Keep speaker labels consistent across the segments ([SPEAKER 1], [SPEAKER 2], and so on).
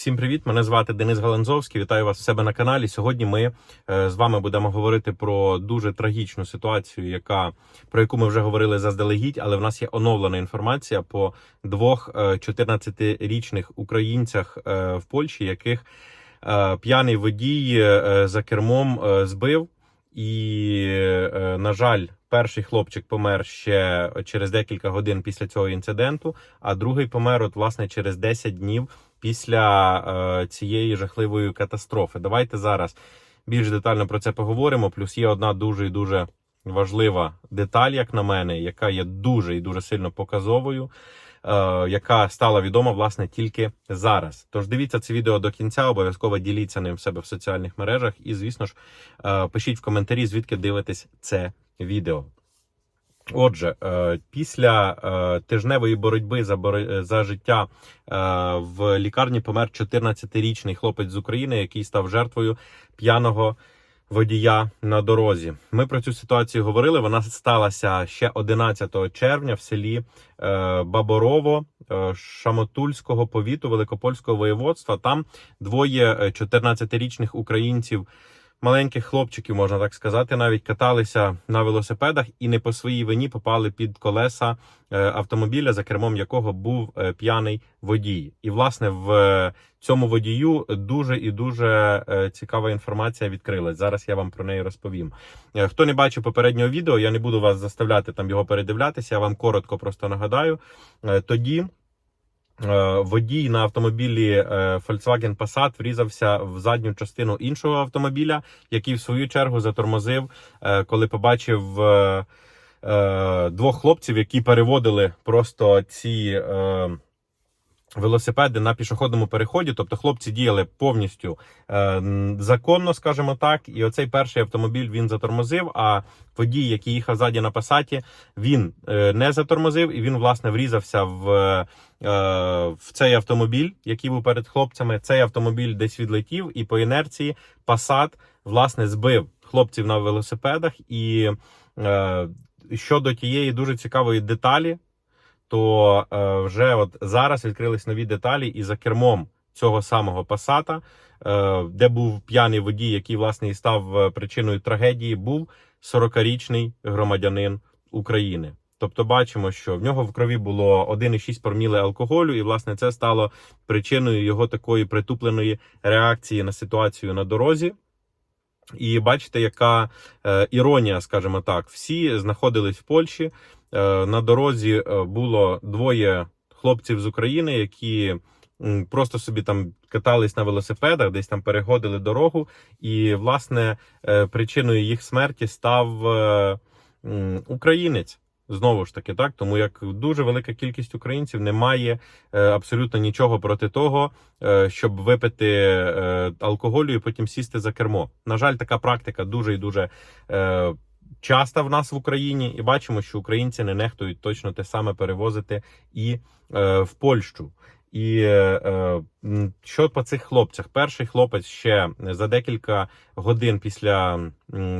[SPEAKER 1] Всім привіт! Мене звати Денис Галанзовський. Вітаю вас у себе на каналі. Сьогодні ми е, з вами будемо говорити про дуже трагічну ситуацію, яка про яку ми вже говорили заздалегідь, але в нас є оновлена інформація по двох е, 14-річних українцях е, в Польщі, яких е, п'яний водій е, за кермом е, збив. І, е, на жаль, перший хлопчик помер ще через декілька годин після цього інциденту, а другий помер, от власне через 10 днів після е, цієї жахливої катастрофи. Давайте зараз більш детально про це поговоримо. Плюс є одна дуже і дуже важлива деталь, як на мене, яка є дуже і дуже сильно показовою. е, Яка стала відома власне тільки зараз. Тож дивіться це відео до кінця, обов'язково діліться ним в себе в соціальних мережах, і, звісно ж, е, пишіть в коментарі, звідки дивитесь це відео. Отже, е, після е, тижневої боротьби за бор- за життя е, в лікарні помер 14-річний хлопець з України, який став жертвою п'яного водія на дорозі. Ми про цю ситуацію говорили. Вона сталася ще 11 червня в селі е, Баборово е, Шамотульського повіту Великопольського воєводства. Там двоє е, 14-річних українців маленьких хлопчиків, можна так сказати, навіть каталися на велосипедах і не по своїй вині попали під колеса е, автомобіля, за кермом якого був е, п'яний водій. І власне в е, цьому водію дуже і дуже цікава інформація відкрилась. Зараз я вам про неї розповім. Хто не бачив попереднього відео, я не буду вас заставляти там його передивлятися. Я вам коротко просто нагадаю. Тоді. Е, Водій на автомобілі е, Volkswagen Passat врізався в задню частину іншого автомобіля, який в свою чергу затормозив, е, коли побачив двох хлопців, які переводили просто ці. Е, Велосипеди на пішохідному переході, тобто хлопці діяли повністю е, законно, скажімо так. І оцей перший автомобіль він затормозив. А водій, який їхав ззаді на пасаті, він е, не затормозив і він власне врізався в, е, в цей автомобіль, який був перед хлопцями. Цей автомобіль десь відлетів, і по інерції пасат власне збив хлопців на велосипедах. І е, щодо тієї дуже цікавої деталі то е, вже от зараз відкрились нові деталі, і за кермом цього самого Пасата, е, де був п'яний водій, який власне і став е, причиною трагедії, був 40-річний громадянин України. Тобто бачимо, що в нього в крові було 1,6 проміли алкоголю, і власне це стало причиною його такої притупленої реакції на ситуацію на дорозі. І бачите, яка е, іронія, скажімо так, всі знаходились в Польщі. Е, на дорозі е, було двоє хлопців з України, які просто собі там катались на велосипедах, десь там переходили дорогу. І, власне, причиною їх смерті став українець. Знову ж таки, так тому як дуже велика кількість українців не має е, абсолютно нічого проти того, е, щоб випити е, алкоголю і потім сісти за кермо. На жаль, така практика дуже і дуже часто в нас в Україні, і бачимо, що українці не нехтують точно те саме перевозити і в Польщу. І е, е, що по цих хлопцях? Перший хлопець ще за декілька годин після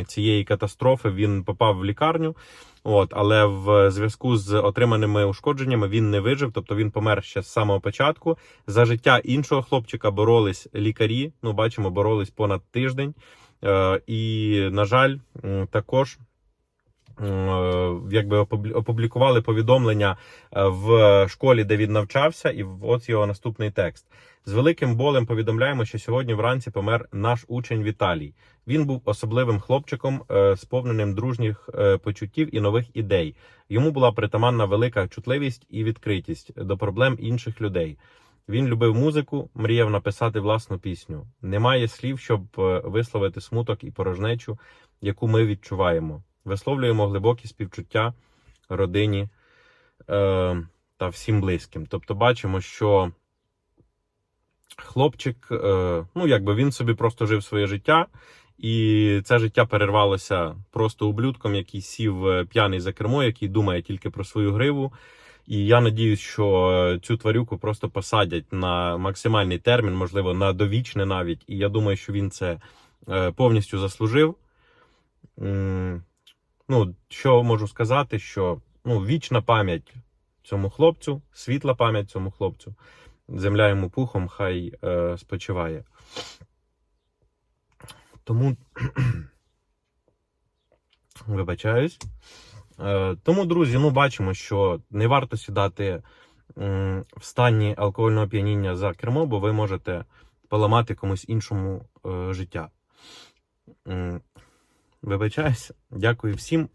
[SPEAKER 1] цієї катастрофи він попав в лікарню. От, але в зв'язку з отриманими ушкодженнями він не вижив, тобто він помер ще з самого початку. За життя іншого хлопчика боролись лікарі. Ну, бачимо, боролись понад тиждень. Е, і, на жаль, також якби опубл- опублікували повідомлення е, в школі, де він навчався, і от його наступний текст. З великим болем повідомляємо, що сьогодні вранці помер наш учень Віталій. Він був особливим хлопчиком, е, сповненим дружніх е, почуттів і нових ідей. Йому була притаманна велика чутливість і відкритість до проблем інших людей. Він любив музику, мріяв написати власну пісню. Немає слів, щоб е, висловити смуток і порожнечу, яку ми відчуваємо. Висловлюємо глибокі співчуття родині е, та всім близьким. Тобто, бачимо, що хлопчик, е, ну якби він собі просто жив своє життя, і це життя перервалося просто ублюдком, який сів е, п'яний за кермо, який думає тільки про свою гриву. І я надіюсь, що е, цю тварюку просто посадять на максимальний термін, можливо, на довічне навіть. І я думаю, що він це е, повністю заслужив. Ну, що можу сказати, що ну, вічна пам'ять цьому хлопцю, світла пам'ять цьому хлопцю. земля йому пухом, хай е, спочиває. Тому вибачаюсь. Е, тому, друзі, ну бачимо, що не варто сідати м, в стані алкогольного п'яніння за кермо, бо ви можете поламати комусь іншому е, життя. Вибачаюсь. Дякую всім.